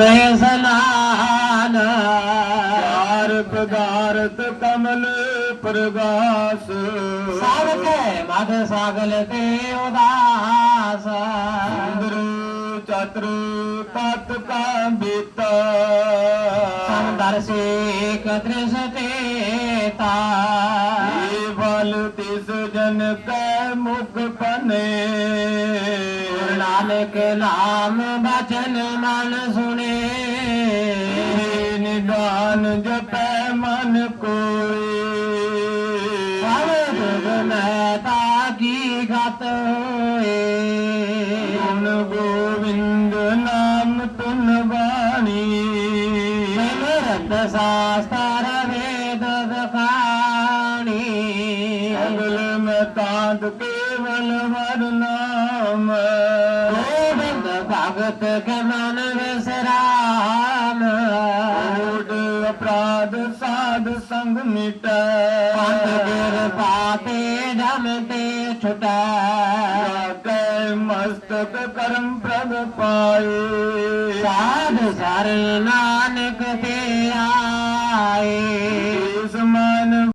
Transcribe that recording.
ਮੈਂ ਸਨਾਨ ਚਾਰ ਪਦਾਰਥ ਕਮਲ ਪ੍ਰਗਾਸ। ਸਭ ਕੇ ਮਦ ਸਾਗਲ ਤੇ ਉਦਾਸ। ਇੰਦਰ ਚਤਰ ਤਤ ਕਾ ਬੀਤਾ ਸੰਦਰ ਸੇ ਕਦ੍ਰਿਸ਼ ਤੇ ਤਾ। ਇਹ ਬਲ ਤਿਸ ਜਨ ਕੈ ਮੁਖ ਪਨੇ ਨਾਨਕ ਨਾਮ ਬਚਨ ਮਨ ਸੁਣੇ। ਇਹ ਨਿਦਾਨ ਜਪੈ ਮਨ ਕੋਈ ਸਭ ਦੁਖ ਮਹਿਤਾ ਕੀ ਗਤ ਹੋਏ। ਗੁਣ ਗੋਬਿੰਦ ਨਾਮ ਤੁਨ ਬਾਣੀ। ਸਿਮਰਤ ਸ਼ਾਸਤਰ ਵੇਦ ਦਖਾਣੀ ਅਗਲ ਮੈਂ ਤਾਂਤ ਕੇਵਲ ਵਰ ਭਗਤ ਕੇ ਮਨ ਵਿਸਰਾਮ। ਓਟ ਅਪਰਾਧ ਸਾਧ ਸੰਗ ਮਿਟੈ। ਪੰਥ ਗਿਰ ਪਾਤੇ ਧਮ ਤੇ ਛੁਟੈ। ਕੈ ਮਸਤਕ ਕਰਮ ਪ੍ਰਭ ਪਾਏ। ਸਾਧ ਸਰ ਨਾਨਕ ਤੇ ਆਏ